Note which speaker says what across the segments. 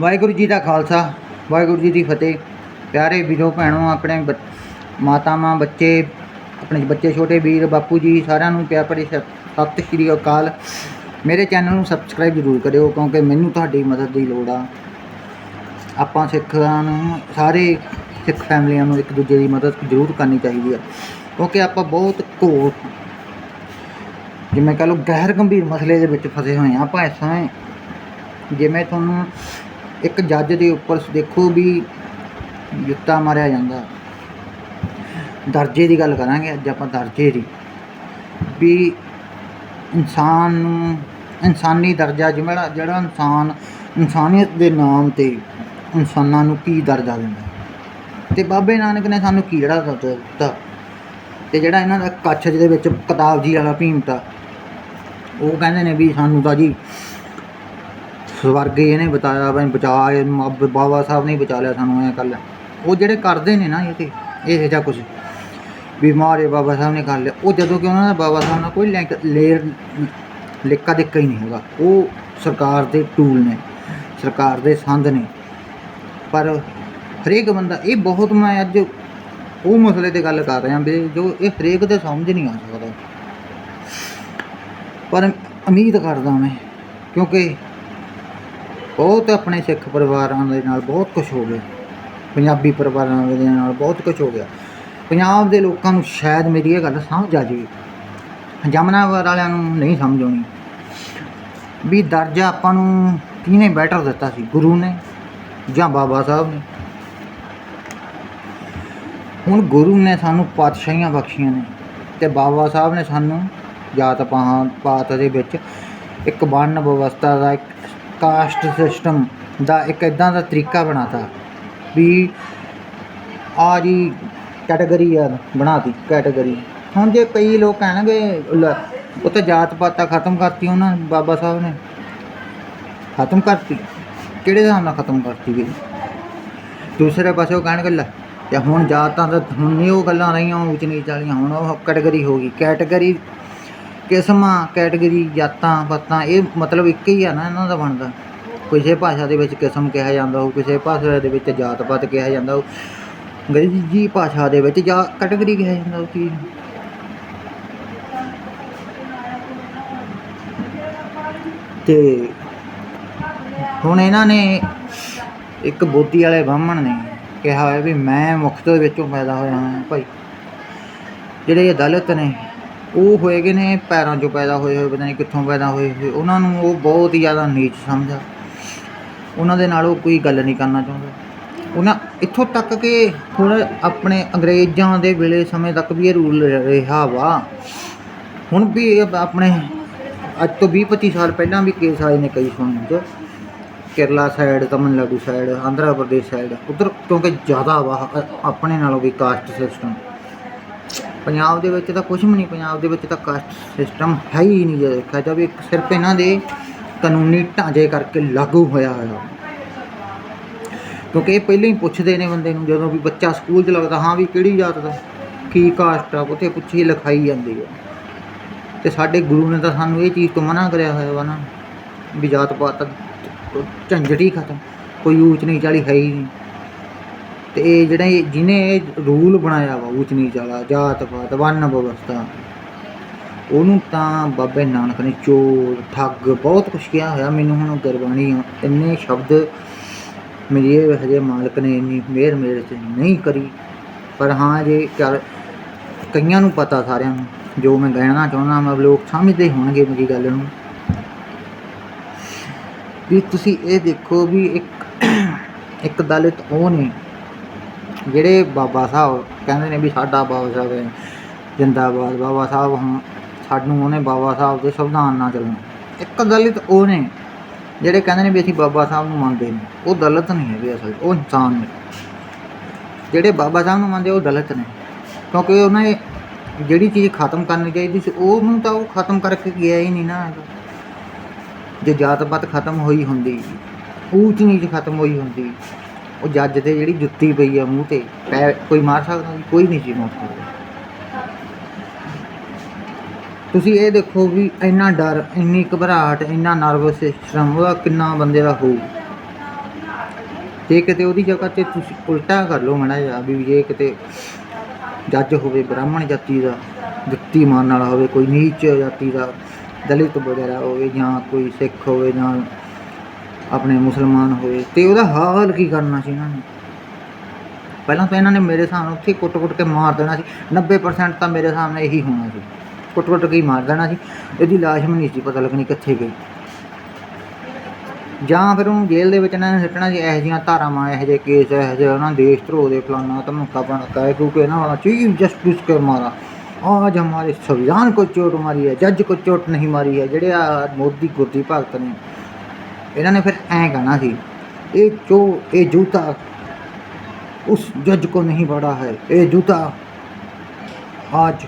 Speaker 1: ਵਾਹਿਗੁਰੂ ਜੀ ਦਾ ਖਾਲਸਾ, ਵਾਹਿਗੁਰੂ ਜੀ ਦੀ ਫਤਿਹ। ਪਿਆਰੇ ਵੀਰੋ, ਭੈਣੋ, ਆਪਣੇ ਬ- ਮਾਤਾਵਾਂ ਬੱਚੇ, ਆਪਣੇ ਬੱਚੇ, ਛੋਟੇ ਵੀਰ, ਬਾਪੂ ਜੀ, ਸਾਰਿਆਂ ਨੂੰ ਪਿਆਰ ਭਰੀ ਸ- ਸਤਿ ਸ਼੍ਰੀ ਅਕਾਲ। ਮੇਰੇ ਚੈਨਲ ਨੂੰ ਸਬਸਕ੍ਰਾਈਬ ਜ਼ਰੂਰ ਕਰਿਓ, ਕਿਉਂਕਿ ਮੈਨੂੰ ਤੁਹਾਡੀ ਮਦਦ ਦੀ ਲੋੜ ਆ। ਆਪਾਂ ਸਿੱਖਾਂ ਨੂੰ, ਸਾਰੇ ਸਿੱਖ ਫੈਮਲੀਆਂ ਨੂੰ ਇੱਕ ਦੂਜੇ ਦੀ ਮਦਦ ਜ਼ਰੂਰ ਕਰਨੀ ਚਾਹੀਦੀ ਆ। ਕਿਉਂਕਿ ਆਪਾਂ ਬਹੁਤ ਘੋਰ, ਜਿਵੇਂ ਕਹ ਲਓ, ਗਹਿਰ ਗੰਭੀਰ ਮਸਲੇ ਦੇ ਵਿੱਚ ਫਸੇ ਹੋਏ ਆ। ਆਪਾਂ ਇਸ ਸਮੇਂ ਜਿਵੇਂ ਤੁਹਾਨੂੰ ਇੱਕ ਜੱਜ ਦੇ ਉੱਪਰ ਦੇਖੋ ਵੀ ਜੁੱਤਾ ਮਾਰਿਆ ਜਾਂਦਾ। ਦਰਜੇ ਦੀ ਗੱਲ ਕਰਾਂਗੇ ਅੱਜ ਆਪਾਂ ਦਰਜੇ ਦੀ। ਵੀ ਇਨਸਾਨ ਨੂੰ ਇਨਸਾਨੀ ਦਰਜਾ ਜਿਹੜਾ ਜਿਹੜਾ ਇਨਸਾਨ, ਇਨਸਾਨੀਅਤ ਦੇ ਨਾਮ ਤੇ ਇਨਸਾਨਾਂ ਨੂੰ ਕੀ ਦਰਜਾ ਦਿੰਦਾ। ਤੇ ਬਾਬੇ ਨਾਨਕ ਨੇ ਸਾਨੂੰ ਕੀ ਜਿਹੜਾ ਦਰਜਾ ਦਿੱਤਾ? ਤੇ ਜਿਹੜਾ ਇਹਨਾਂ ਦਾ ਕੱਛ ਦੇ ਵਿੱਚ ਕਿਤਾਬ ਜੀ ਵਾਲਾ ਭੀਮਤਾ ਉਹ ਕਹਿੰਦੇ ਨੇ ਵੀ ਸਾਨੂੰ ਤਾਂ ਜੀ ਸਵਰਗੇ ਇਹਨੇ ਬਤਾਇਆ ਬਈ ਬਚਾ ਬਾਬਾ ਸਾਹਿਬ ਨੇ ਹੀ ਬਚਾ ਲਿਆ ਸਾਨੂੰ ਐ ਕਰ ਲਿਆ। ਉਹ ਜਿਹੜੇ ਕਰਦੇ ਨੇ ਨਾ ਇਹ ਤੇ, ਇਹ ਜਿਹਾ ਕੁਝ ਵੀ ਮਾਰੇ ਬਾਬਾ ਸਾਹਿਬ ਨੇ ਕਰ ਲਿਆ। ਉਹ ਜਦੋਂ ਕਿ ਉਹਨਾਂ ਦਾ ਬਾਬਾ ਸਾਹਿਬ ਨਾਲ ਕੋਈ ਲੈਂਕ, ਲੇਰ, ਲਿਕਾ ਦੇਕਾ ਹੀ ਨਹੀਂ ਹੈਗਾ। ਉਹ ਸਰਕਾਰ ਦੇ ਟੂਲ ਨੇ, ਸਰਕਾਰ ਦੇ ਸੰਦ ਨੇ। ਪਰ ਹਰੇਕ ਬੰਦਾ, ਇਹ ਬਹੁਤ ਮੈਂ ਅੱਜ ਉਹ ਮਸਲੇ ਤੇ ਗੱਲ ਕਰ ਰਿਹਾ ਵੀ ਜੋ ਇਹ ਹਰੇਕ ਦੇ ਸਮਝ ਨਹੀਂ ਆ ਸਕਦਾ। ਪਰ ਉਮੀਦ ਕਰਦਾ ਮੈਂ, ਕਿਉਂਕਿ ਬਹੁਤ ਆਪਣੇ ਸਿੱਖ ਪਰਿਵਾਰਾਂ ਦੇ ਨਾਲ ਬਹੁਤ ਕੁਝ ਹੋ ਗਿਆ। ਪੰਜਾਬੀ ਪਰਿਵਾਰਾਂ ਦੇ ਨਾਲ ਬਹੁਤ ਕੁਝ ਹੋ ਗਿਆ। ਪੰਜਾਬ ਦੇ ਲੋਕਾਂ ਨੂੰ ਸ਼ਾਇਦ ਮੇਰੀ ਇਹ ਗੱਲ ਸਮਝ ਆ ਜਾਵੇ। ਜਮਨਾਵਾਰ ਵਾਲਿਆਂ ਨੂੰ ਨਹੀਂ ਸਮਝ ਆਉਣੀ। ਵੀ ਦਰਜਾ ਆਪਾਂ ਨੂੰ ਕਿਹਨੇ ਬੈਟਰ ਦਿੱਤਾ ਸੀ? ਗੁਰੂ ਨੇ ਜਾਂ ਬਾਬਾ ਸਾਹਿਬ ਨੇ? ਹੁਣ ਗੁਰੂ ਨੇ ਸਾਨੂੰ ਪਾਤਸ਼ਾਹੀਆਂ ਬਖਸ਼ੀਆਂ ਨੇ ਤੇ ਬਾਬਾ ਸਾਹਿਬ ਨੇ ਸਾਨੂੰ ਜਾਤ ਪਾਤ ਦੇ ਵਿੱਚ ਇੱਕ ਵੰਨ ਵਿਵਸਥਾ ਦਾ ਇੱਕ ਕਾਸਟ ਸਿਸਟਮ ਦਾ ਇੱਕ ਇਦਾਂ ਦਾ ਤਰੀਕਾ ਬਣਾਤਾ ਵੀ ਆ ਜੀ ਕੈਟਾਗਰੀ ਆ ਬਣਾਤੀ ਕੈਟਾਗਰੀ ਹੁਣ ਜੇ ਕਈ ਲੋਕ ਕਹਿਣਗੇ ਲੈ, ਉਹ ਤਾਂ ਜਾਤ ਪਾਤਾਂ ਖਤਮ ਕਰਤੀ ਉਹਨਾਂ ਨੇ, ਬਾਬਾ ਸਾਹਿਬ ਨੇ। ਖਤਮ ਕਰਤੀ। ਕਿਹੜੇ ਹਿਸਾਬ ਨਾਲ ਖਤਮ ਕਰਤੀ ਵੀ ਦੂਸਰੇ ਪਾਸੇ ਉਹ ਕਹਿਣਗੇ ਲੈ ਤੇ ਹੁਣ ਜਾਤਾਂ ਦਾ ਹੁਣ ਨਹੀਂ ਉਹ ਗੱਲਾਂ ਰਹੀਆਂ ਉੱਚ ਨੀਚ ਵਾਲੀਆਂ ਹੁਣ ਉਹ ਕੈਟਾਗਰੀ ਹੋ ਗਈ। ਕੈਟਾਗਰੀ ਕਿਸਮਾਂ, ਕੈਟਗਰੀ, ਜਾਤਾਂ ਪਾਤਾਂ ਇਹ ਮਤਲਬ ਇੱਕ ਹੀ ਆ ਨਾ ਇਹਨਾਂ ਦਾ ਬਣਦਾ ਕਿਸੇ ਭਾਸ਼ਾ ਦੇ ਵਿੱਚ ਕਿਸਮ ਕਿਹਾ ਜਾਂਦਾ ਹੋ ਕਿਸੇ ਭਾਸ਼ਾ ਦੇ ਵਿੱਚ ਜਾਤ ਪਾਤ ਕਿਹਾ ਜਾਂਦਾ ਉਹ ਅੰਗਰੇਜ਼ੀ ਭਾਸ਼ਾ ਦੇ ਵਿੱਚ ਜਾਂ ਕੈਟਗਰੀ ਕਿਹਾ ਜਾਂਦਾ ਉਹ ਚੀਜ਼ ਨੂੰ। ਤੇ ਹੁਣ ਇਹਨਾਂ ਨੇ ਇੱਕ ਬੋਧੀ ਵਾਲੇ ਬ੍ਰਾਹਮਣ ਨੇ ਕਿਹਾ ਹੋਇਆ ਵੀ ਮੈਂ ਮੁੱਖ ਵਿੱਚੋਂ ਪੈਦਾ ਹੋਇਆ ਹਾਂ ਭਾਈ ਜਿਹੜੇ ਇਹ ਦਲਿਤ ਨੇ ਉਹ ਹੋਏ ਗਏ ਨੇ, ਪੈਰਾਂ 'ਚੋਂ ਪੈਦਾ ਹੋਏ ਹੋਏ, ਪਤਾ ਨਹੀਂ ਕਿੱਥੋਂ ਪੈਦਾ ਹੋਏ ਹੋਏ। ਉਹਨਾਂ ਨੂੰ ਉਹ ਬਹੁਤ ਹੀ ਜ਼ਿਆਦਾ ਨੀਚ ਸਮਝਾ ਉਹਨਾਂ ਦੇ ਨਾਲ ਉਹ ਕੋਈ ਗੱਲ ਨਹੀਂ ਕਰਨਾ ਚਾਹੁੰਦਾ। ਉਹਨਾਂ ਇੱਥੋਂ ਤੱਕ ਕਿ ਹੁਣ ਆਪਣੇ ਅੰਗਰੇਜ਼ਾਂ ਦੇ ਵੇਲੇ ਸਮੇਂ ਤੱਕ ਵੀ ਇਹ ਰੂਲ ਰਿਹਾ ਵਾ। ਹੁਣ ਵੀ ਆਪਣੇ ਅੱਜ ਤੋਂ 20 25 ਸਾਲ ਪਹਿਲਾਂ ਵੀ ਕੇਸ ਆਏ ਨੇ ਕਈ ਸੁਣਨ 'ਚ। Kerala side Tamil Nadu side Andhra Pradesh side ਉਧਰ ਕਿਉਂਕਿ ਜ਼ਿਆਦਾ ਵਾ ਆਪਣੇ ਨਾਲੋਂ ਵੀ ਕਾਸਟ ਸਿਸਟਮ ਪੰਜਾਬ ਦੇ ਵਿੱਚ ਤਾਂ ਕੁਝ ਵੀ ਨਹੀਂ, ਪੰਜਾਬ ਦੇ ਵਿੱਚ ਤਾਂ ਕਾਸਟ ਸਿਸਟਮ ਹੈ ਹੀ ਨਹੀਂ ਜੇ ਦੇਖਿਆ ਜਾਵੇ ਸਿਰਫ ਇਹਨਾਂ ਦੇ ਕਾਨੂੰਨੀ ਢਾਂਚੇ ਕਰਕੇ ਲਾਗੂ ਹੋਇਆ ਹੋਇਆ। ਕਿਉਂਕਿ ਇਹ ਪਹਿਲਾਂ ਹੀ ਪੁੱਛਦੇ ਨੇ ਬੰਦੇ ਨੂੰ, ਜਦੋਂ ਵੀ ਬੱਚਾ ਸਕੂਲ 'ਚ ਲੱਗਦਾ, ਹਾਂ ਵੀ ਕਿਹੜੀ ਜਾਤ ਦਾ, ਕੀ ਕਾਸਟ ਆ, ਉੱਥੇ ਪੁੱਛੀ ਲਿਖਾਈ ਜਾਂਦੀ ਆ। ਤੇ ਸਾਡੇ ਗੁਰੂ ਨੇ ਤਾਂ ਸਾਨੂੰ ਇਹ ਚੀਜ਼ ਤੋਂ ਮਨਾ ਕਰਿਆ ਹੋਇਆ ਵਾ ਨਾ, ਵੀ ਜਾਤ ਪਾਤ ਤਾਂ ਝੰਜਟ ਹੀ ਖਤਮ, ਕੋਈ ਊਚ ਨੀਚ ਚਾਲੀ ਹੈ ਹੀ ਨਹੀਂ। ਤੇ ਇਹ ਜਿਹੜਾ ਇਹ- ਜਿਹਨੇ ਇਹ ਰੂਲ ਬਣਾਇਆ ਵਾ ਊਚ ਨੀਚ ਵਾਲਾ ਜਾਤ ਪਾਤ ਵੰਨ ਵਿਵਸਥਾ ਉਹਨੂੰ ਤਾਂ ਬਾਬੇ ਨਾਨਕ ਨੇ ਚੋਰ ਠੱਗ ਬਹੁਤ ਕੁਛ ਕਿਹਾ ਹੋਇਆ ਮੈਨੂੰ ਹੁਣ ਗੁਰਬਾਣੀ ਆ, ਇੰਨੇ ਸ਼ਬਦ ਮੇਰੀ ਇਹ ਹਜੇ ਮਾਲਕ ਨੇ ਇੰਨੀ ਮਿਹਰ ਮੇਰੇ ਤੇ ਨਹੀਂ ਕਰੀ ਪਰ ਹਾਂ ਜੇ ਚੱਲ ਕਈਆਂ ਨੂੰ ਪਤਾ ਸਾਰਿਆਂ ਨੂੰ ਜੋ ਮੈਂ ਕਹਿਣਾ ਚਾਹੁੰਦਾ ਮੈਂ ਲੋਕ ਸਮਝਦੇ ਹੋਣਗੇ ਮੇਰੀ ਗੱਲ ਨੂੰ। ਵੀ ਤੁਸੀਂ ਇਹ ਦੇਖੋ ਵੀ ਇੱਕ ਇੱਕ ਦਲਿਤ ਉਹ ਨੇ ਜਿਹੜੇ ਬਾਬਾ ਸਾਹਿਬ ਕਹਿੰਦੇ ਨੇ ਵੀ ਸਾਡਾ ਬਾਬਾ ਸਾਹਿਬ ਹੈ, ਜਿੰਦਾਬਾਦ, ਬਾਬਾ ਸਾਹਿਬ ਹਾਂ ਸਾਨੂੰ ਉਹਨੇ ਬਾਬਾ ਸਾਹਿਬ ਦੇ ਸੰਵਿਧਾਨ ਨਾਲ ਚੱਲਣਾ। ਇੱਕ ਦਲਿਤ ਉਹ ਨੇ ਜਿਹੜੇ ਕਹਿੰਦੇ ਨੇ ਵੀ ਅਸੀਂ ਬਾਬਾ ਸਾਹਿਬ ਨੂੰ ਮੰਨਦੇ ਨੇ ਉਹ ਦਲਿਤ ਨਹੀਂ ਹੈਗੇ ਅਸਲ ਉਹ ਇਨਸਾਨ ਨੇ। ਜਿਹੜੇ ਬਾਬਾ ਸਾਹਿਬ ਨੂੰ ਮੰਨਦੇ ਉਹ ਦਲਿਤ ਨੇ, ਕਿਉਂਕਿ ਉਹਨਾਂ ਨੇ ਜਿਹੜੀ ਚੀਜ਼ ਖਤਮ ਕਰਨੀ ਚਾਹੀਦੀ ਸੀ, ਉਹਨੂੰ ਤਾਂ ਉਹ ਖਤਮ ਕਰਕੇ ਗਿਆ ਹੀ ਨਹੀਂ ਨਾ। ਜੇ ਜਾਤ ਪਾਤ ਖਤਮ ਹੋਈ ਹੁੰਦੀ ਊਚ ਨੀਚ ਖਤਮ ਹੋਈ ਹੁੰਦੀ ਉਹ ਜੱਜ ਤੇ ਜਿਹੜੀ ਜੁੱਤੀ ਪਈ ਆ ਮੂੰਹ ਤੇ, ਪੈ ਕੋਈ ਮਾਰ ਸਕਦਾ ਕੋਈ ਨਹੀਂ ਸੀ ਮਾਰ ਸਕਦਾ ਤੁਸੀਂ ਇਹ ਦੇਖੋ ਵੀ ਇੰਨਾ ਡਰ, ਇੰਨੀ ਘਬਰਾਹਟ, ਇੰਨਾ ਨਰਵਸ ਸਿਸਟਮ ਉਹਦਾ ਕਿੰਨਾ ਬੰਦੇ ਦਾ ਹੋਊ। ਜੇ ਕਿਤੇ ਉਹਦੀ ਜਗ੍ਹਾ ਤੇ ਤੁਸੀਂ ਉਲਟਾ ਕਰ ਲਓ ਮਾੜਾ ਜਿਹਾ ਵੀ ਜੇ ਕਿਤੇ ਜੱਜ ਹੋਵੇ, ਬ੍ਰਾਹਮਣ ਜਾਤੀ ਦਾ, ਜੁੱਤੀ ਮਾਰਨ ਵਾਲਾ ਹੋਵੇ, ਕੋਈ ਨੀਚ ਜਾਤੀ ਦਾ, ਦਲਿਤ ਵਗੈਰਾ ਹੋਵੇ ਜਾਂ ਕੋਈ ਸਿੱਖ ਹੋਵੇ ਜਾਂ ਆਪਣੇ ਮੁਸਲਮਾਨ ਹੋਵੇ ਤੇ ਉਹਦਾ ਹਾਲ ਕੀ ਕਰਨਾ ਸੀ ਇਹਨਾਂ ਨੇ ਪਹਿਲਾਂ ਤਾਂ ਇਹਨਾਂ ਨੇ ਮੇਰੇ ਹਿਸਾਬ ਨਾਲ ਉੱਥੇ ਕੁੱਟ-ਕੁੱਟ ਕੇ ਮਾਰ ਦੇਣਾ ਸੀ 90% ਤਾਂ ਮੇਰੇ ਹਿਸਾਬ ਨਾਲ ਇਹੀ ਹੋਣਾ ਸੀ ਕੁੱਟ-ਕੁੱਟ ਕੇ ਹੀ ਮਾਰ ਦੇਣਾ ਸੀ ਇਹਦੀ ਲਾਸ਼ ਵੀ ਨਹੀਂ ਸੀ ਪਤਾ ਲੱਗਣੀ ਕਿੱਥੇ ਗਈ ਜਾਂ ਫਿਰ ਉਹਨੂੰ ਜੇਲ੍ਹ ਦੇ ਵਿੱਚ ਇਹਨਾਂ ਨੇ ਸਿੱਟਣਾ ਸੀ ਇਹੋ ਜਿਹੀਆਂ ਧਾਰਾਵਾਂ ਇਹੋ ਜਿਹੇ ਕੇਸ ਇਹੋ ਜਿਹੇ ਉਹਨਾਂ ਦੇਸ਼ ਧਰੋਹ ਦੇ ਫਲਾਨਾ ਧਮਕਾ ਬਣਤਾ ਹੈ ਕਿਉਂਕਿ ਇਹਨਾਂ ਵਾਲਾ ਚੀਫ ਜਸਟਿਸ ਕੇ ਮਾਰਾ आज हमारे संविधान को चोट मारी है जज को चोट नहीं मारी है ਜਿਹੜੇ ਆ ਮੋਦੀ ਗੁਰਦੀ ਭਗਤ ਨੇ ਇਹਨਾਂ ਨੇ ਫਿਰ ਐਂ ਕਹਿਣਾ ਸੀ ਇਹ ਜੋ ਇਹ ਜੂਤਾ उस जज को नहीं पड़ा है ये जूता आज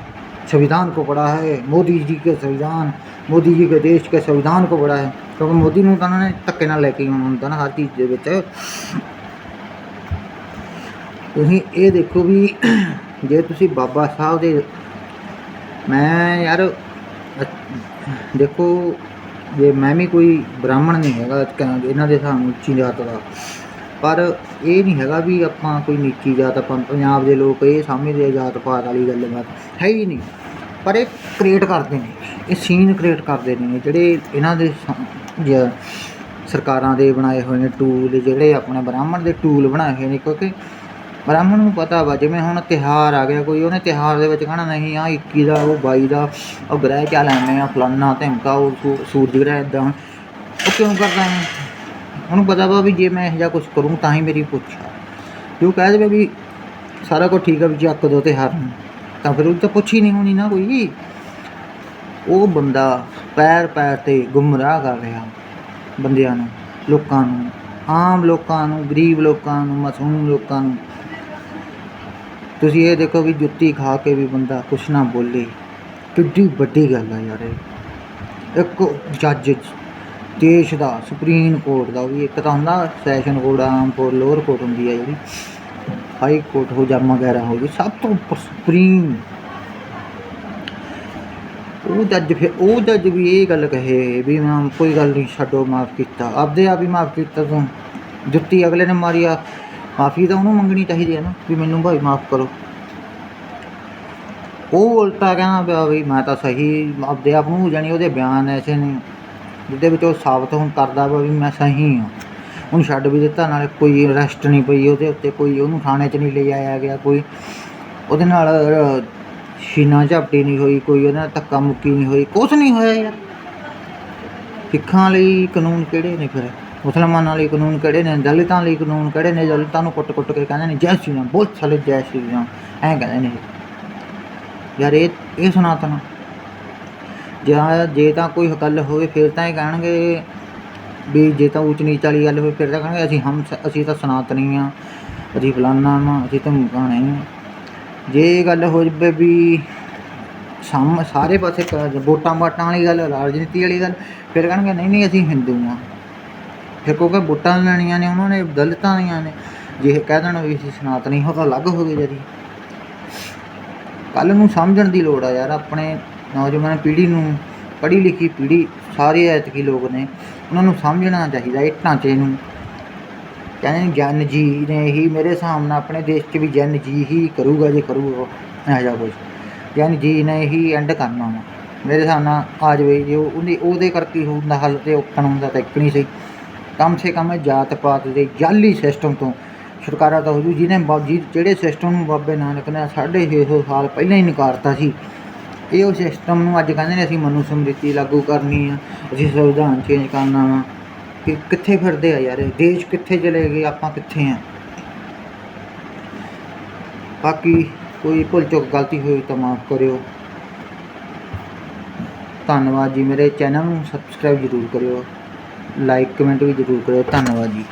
Speaker 1: संविधान को पड़ा है मोदी जी के संविधान मोदी जी के देश के संविधान को पड़ा है ਕਿਉਂਕਿ ਮੋਦੀ ਨੂੰ ਤਾਂ ਉਹਨਾਂ ਨੇ ਧੱਕੇ ਨਾਲ ਲੈ ਕੇ ਆਉਣਾ ਹੁੰਦਾ ਨਾ ਹਰ ਚੀਜ਼ ਦੇ ਵਿੱਚ ਤੁਸੀਂ ਇਹ ਦੇਖੋ ਵੀ ਜੇ ਤੁਸੀਂ ਬਾਬਾ ਸਾਹਿਬ ਦੇ ਮੈਂ ਯਾਰ ਅ- ਦੇਖੋ ਜੇ ਮੈਂ ਵੀ ਕੋਈ ਬ੍ਰਾਹਮਣ ਨਹੀਂ ਹੈਗਾ ਕ- ਇਹਨਾਂ ਦੇ ਹਿਸਾਬ ਨਾਲ ਉੱਚੀ ਜਾਤ ਦਾ। ਪਰ ਇਹ ਨਹੀਂ ਹੈਗਾ ਵੀ ਆਪਾਂ ਕੋਈ ਨੀਚੀ ਜਾਤ, ਆਪਾਂ ਪੰਜਾਬ ਦੇ ਲੋਕ ਇਹ ਸਮਝਦੇ ਆ ਜਾਤ ਪਾਤ ਵਾਲੀ ਗੱਲਬਾਤ ਹੈ ਹੀ ਨਹੀਂ। ਪਰ ਇਹ ਕ੍ਰੀਏਟ ਕਰਦੇ ਨੇ, ਇਹ ਸੀਨ ਕ੍ਰੀਏਟ ਕਰਦੇ ਨੇ, ਜਿਹੜੇ ਇਹਨਾਂ ਦੇ ਸਰਕਾਰਾਂ ਦੇ ਬਣਾਏ ਹੋਏ ਨੇ ਟੂਲ ਜਿਹੜੇ ਆਪਣੇ ਬ੍ਰਾਹਮਣ ਦੇ ਟੂਲ ਬਣਾਏ ਹੋਏ ਨੇ, ਕਿਉਂਕਿ ਬ੍ਰਾਹਮਣ ਨੂੰ ਪਤਾ ਵਾ, ਜਿਵੇਂ ਹੁਣ ਤਿਹਾਰ ਆ ਗਿਆ, ਕੋਈ ਉਹਨੇ ਤਿਹਾਰ ਦੇ ਵਿੱਚ ਕਹਣਾ ਨਹੀਂ ਆ 21 ਦਾ, ਉਹ 22 ਦਾ, ਉਹ ਗ੍ਰਹਿ ਚੱਲ ਐਵੇਂ ਆ, ਫਲਾਨਾ ਧਮਕਾ, ਉਹ ਸੂਰਜ ਗ੍ਰਹਿ ਇਦਾਂ ਉਹ ਕਿਉਂ ਕਰਦਾ ਹੈ ਉਹਨੂੰ ਪਤਾ ਵਾ ਵੀ ਜੇ ਮੈਂ ਇਹੋ ਜਿਹਾ ਕੁਝ ਕਰੂੰ, ਤਾਂ ਹੀ ਮੇਰੀ ਪੁੱਛ ਆ। ਜੋ ਕਹਿ ਦੇਵੇ ਵੀ ਸਾਰਾ ਕੁਝ ਠੀਕ ਆ ਵੀ ਚੱਕ ਦੋ ਤਿਉਹਾਰ ਨੂੰ, ਤਾਂ ਫਿਰ ਉਹ ਤਾਂ ਪੁੱਛ ਹੀ ਨਹੀਂ ਹੋਣੀ ਨਾ ਕੋਈ। ਉਹ ਬੰਦਾ ਪੈਰ ਪੈਰ ਤੇ ਗੁੰਮਰਾਹ ਕਰ ਰਿਹਾ ਬੰਦਿਆਂ ਨੂੰ, ਲੋਕਾਂ ਨੂੰ, ਆਮ ਲੋਕਾਂ ਨੂੰ, ਗਰੀਬ ਲੋਕਾਂ ਨੂੰ, ਮਾਸੂਮ ਲੋਕਾਂ ਨੂੰ। ਤੁਸੀਂ ਇਹ ਦੇਖੋ ਵੀ ਜੁੱਤੀ ਖਾ ਕੇ ਵੀ ਬੰਦਾ ਕੁਛ ਨਾ ਬੋਲੇ। ਕਿੱਡੀ ਵੱਡੀ ਗੱਲ ਆ ਯਾਰ ਇਹ। ਇੱਕ ਜੱਜ ਦੇਸ਼ ਦਾ, ਸੁਪਰੀਮ ਕੋਰਟ ਦਾ, ਉਹ ਵੀ ਇੱਕ ਤਾਂ ਹੁੰਦਾ ਸੈਸ਼ਨ ਕੋਰਟ, ਆਮ ਕੋਰਟ, ਲੋਅਰ ਕੋਰਟ ਹੁੰਦੀ ਆ ਜਿਹੜੀ। ਹਾਈ ਕੋਰਟ ਹੋ ਜਾਂ ਵਗੈਰਾ ਹੋ ਗਈ, ਸਭ ਤੋਂ ਉੱਪਰ ਸੁਪਰੀਮ। ਉਹ ਜੱਜ ਫਿਰ, ਉਹ ਜੱਜ ਵੀ ਇਹ ਗੱਲ ਕਹੇ ਵੀ ਮੈਂ ਕੋਈ ਗੱਲ ਨਹੀਂ, ਛੱਡੋ, ਮਾਫ ਕੀਤਾ। ਆਪਦੇ ਆਪ ਹੀ ਮਾਫ ਕੀਤਾ ਤੂੰ। ਜੁੱਤੀ ਅਗਲੇ ਨੇ ਮਾਰੀ ਆ ਮਾਫੀ ਤਾਂ ਉਹਨੂੰ ਮੰਗਣੀ ਚਾਹੀਦੀ ਹੈ ਨਾ ਵੀ ਮੈਨੂੰ ਭਾਈ ਮਾਫ ਕਰੋ। ਉਹ ਉਲਟਾ ਕਹਿੰਦਾ ਪਿਆ ਵੀ ਮੈਂ ਤਾਂ ਸਹੀ ਆਪਦੇ ਆਪ ਨੂੰ ਜਾਣੀ ਉਹਦੇ ਬਿਆਨ ਐਸੇ ਨੇ ਜਿਹਦੇ ਵਿੱਚ ਉਹ ਸਾਬਤ ਹੁਣ ਕਰਦਾ ਵਾ ਵੀ ਮੈਂ ਸਹੀ ਹਾਂ। ਉਹਨੂੰ ਛੱਡ ਵੀ ਦਿੱਤਾ ਨਾਲੇ ਕੋਈ ਅਰੈਸਟ ਨਹੀਂ ਪਈ ਉਹਦੇ ਉੱਤੇ ਕੋਈ ਉਹਨੂੰ ਥਾਣੇ 'ਚ ਨਹੀਂ ਲੈ ਆਇਆ ਗਿਆ ਕੋਈ। ਉਹਦੇ ਨਾਲ ਅਹ, ਸ਼ੀਨਾ ਝਪਟੀ ਨਹੀਂ ਹੋਈ ਕੋਈ ਉਹਦੇ ਨਾਲ ਧੱਕਾ ਮੁੱਕੀ ਨਹੀਂ ਹੋਈ ਕੁਛ ਨਹੀਂ ਹੋਇਆ ਯਾਰ। ਸਿੱਖਾਂ ਲਈ ਕਾਨੂੰਨ ਕਿਹੜੇ ਨੇ ਫਿਰ? ਮੁਸਲਮਾਨਾਂ ਲਈ ਕਾਨੂੰਨ ਕਿਹੜੇ ਨੇ, ਦਲਿਤਾਂ ਲਈ ਕਾਨੂੰਨ ਕਿਹੜੇ ਨੇ, ਦਲਿਤਾਂ ਨੂੰ ਕੁੱਟ-ਕੁੱਟ ਕੇ ਕਹਿੰਦੇ ਨੇ, ਜੈ ਸ਼੍ਰੀ ਰਾਮ, ਬਹੁਤ ਸਾਲੇ ਜੈ ਸ਼੍ਰੀ ਰਾਮ, ਐਂ ਕਹਿੰਦੇ ਨੇ ਯਾਰ ਇਹ ਇਹ ਸਨਾਤਨ ਜਾਂ ਜੇ ਤਾਂ ਕੋਈ ਗੱਲ ਹੋਵੇ, ਫਿਰ ਤਾਂ ਇਹ ਕਹਿਣਗੇ ਵੀ ਜੇ ਤਾਂ ਉੱਚ ਨੀਚ ਵਾਲੀ ਗੱਲ ਹੋਵੇ, ਫਿਰ ਤਾਂ ਕਹਿਣਗੇ ਅਸੀਂ ਹਮ ਅਸੀਂ ਤਾਂ ਸਨਾਤਨੀ ਆ, ਅਸੀਂ ਫਲਾਨਾ ਵਾ ਅਸੀਂ ਤਾਂ ਮੁਕਾਣੇ ਆ ਜੇ ਇਹ ਗੱਲ ਹੋ ਜਵੇ ਵੀ ਸਮ, ਸਾਰੇ ਪਾਸੇ ਵੋਟਾਂ ਵਾਟਾਂ ਵਾਲੀ ਗੱਲ, ਰਾਜਨੀਤੀ ਵਾਲੀ ਗੱਲ, ਫਿਰ ਕਹਿਣਗੇ ਨਹੀਂ ਨਹੀਂ, ਅਸੀਂ ਹਿੰਦੂ ਆ। ਫਿਰ ਕਿਉਂਕਿ ਵੋਟਾਂ ਲੈਣੀਆਂ ਨੇ, ਉਹਨਾਂ ਨੇ ਦਲਿਤਾਂ ਦੀਆਂ ਨੇ। ਜੇ ਇਹ ਕਹਿ ਦੇਣ ਵੀ ਅਸੀਂ ਸਨਾਤਨੀ ਹੋ ਤਾਂ ਅਲੱਗ ਹੋ ਗਏ ਜਰੀ। ਕੱਲ ਨੂੰ ਸਮਝਣ ਦੀ ਲੋੜ ਆ ਯਾਰ, ਆਪਣੇ ਨੌਜਵਾਨ ਪੀੜ੍ਹੀ ਨੂੰ, ਪੜ੍ਹੀ ਲਿਖੀ ਪੀੜ੍ਹੀ, ਸਾਰੇ ਐਤਕੀ ਲੋਕ ਨੇ, ਉਹਨਾਂ ਨੂੰ ਸਮਝਣਾ ਚਾਹੀਦਾ ਇਹ ਢਾਂਚੇ ਨੂੰ ਕਹਿੰਦੇ ਜਨ ਜੀ ਨੇ ਹੀ ਮੇਰੇ ਹਿਸਾਬ ਨਾਲ ਆਪਣੇ ਦੇਸ਼ 'ਚ ਵੀ ਜਨ ਜੀ ਹੀ ਕਰੂਗਾ, ਜੇ ਕਰੂਗਾ ਇਹੋ ਜਿਹਾ ਕੁਝ ਜਨ ਜੀ ਨੇ ਹੀ ਐਂਡ ਕਰਨਾ ਵਾ। ਮੇਰੇ ਹਿਸਾਬ ਨਾਲ ਆ ਜਾਵੇ, ਜੇ ਉਹ- ਉਹਦੇ ਉਹਦੇ ਕਰਕੇ ਹੁੰਦਾ, ਹੱਲ ਤੇ ਉੱਕਣ ਹੁੰਦਾ, ਤਾਂ ਇੱਕ ਨਹੀਂ ਸਹੀ। ਕਮ ਸੇ ਕਮ ਜਾਤ ਪਾਤ ਦੇ ਜਾਲੀ ਸਿਸਟਮ ਤੋਂ ਛੁਟਕਾਰਾ ਤਾਂ ਹੋ ਜੂ ਜਿਹਨੇ ਬਾ- ਜਿ- ਜਿਹੜੇ ਸਿਸਟਮ ਨੂੰ ਬਾਬੇ ਨਾਨਕ ਨੇ ਸਾਢੇ ਛੇ ਸੌ ਸਾਲ ਪਹਿਲਾਂ ਹੀ ਨਕਾਰਤਾ ਸੀ, ਇਹ ਉਹ ਸਿਸਟਮ ਨੂੰ ਅੱਜ ਕਹਿੰਦੇ ਨੇ ਅਸੀਂ ਮਨੂ ਸਮ੍ਰਿਤੀ ਲਾਗੂ ਕਰਨੀ ਆ, ਅਸੀਂ ਸੰਵਿਧਾਨ ਚੇਂਜ ਕਰਨਾ ਵਾ, ਕਿ ਕਿੱਥੇ ਫਿਰਦੇ ਆ ਯਾਰ ਦੇਸ਼ ਕਿੱਥੇ ਚਲੇ ਗਏ, ਆਪਾਂ ਕਿੱਥੇ ਆ? ਬਾਕੀ ਕੋਈ ਭੁੱਲ ਚੁੱਕ ਗਲਤੀ ਹੋਈ ਤਾਂ ਮਾਫ ਕਰਿਓ। ਧੰਨਵਾਦ ਜੀ, ਮੇਰੇ ਚੈਨਲ ਨੂੰ ਸਬਸਕ੍ਰਾਈਬ ਜ਼ਰੂਰ ਕਰਿਓ। ਲਾਈਕ ਕਮੈਂਟ ਵੀ ਜ਼ਰੂਰ ਕਰਿਓ। ਧੰਨਵਾਦ ਜੀ।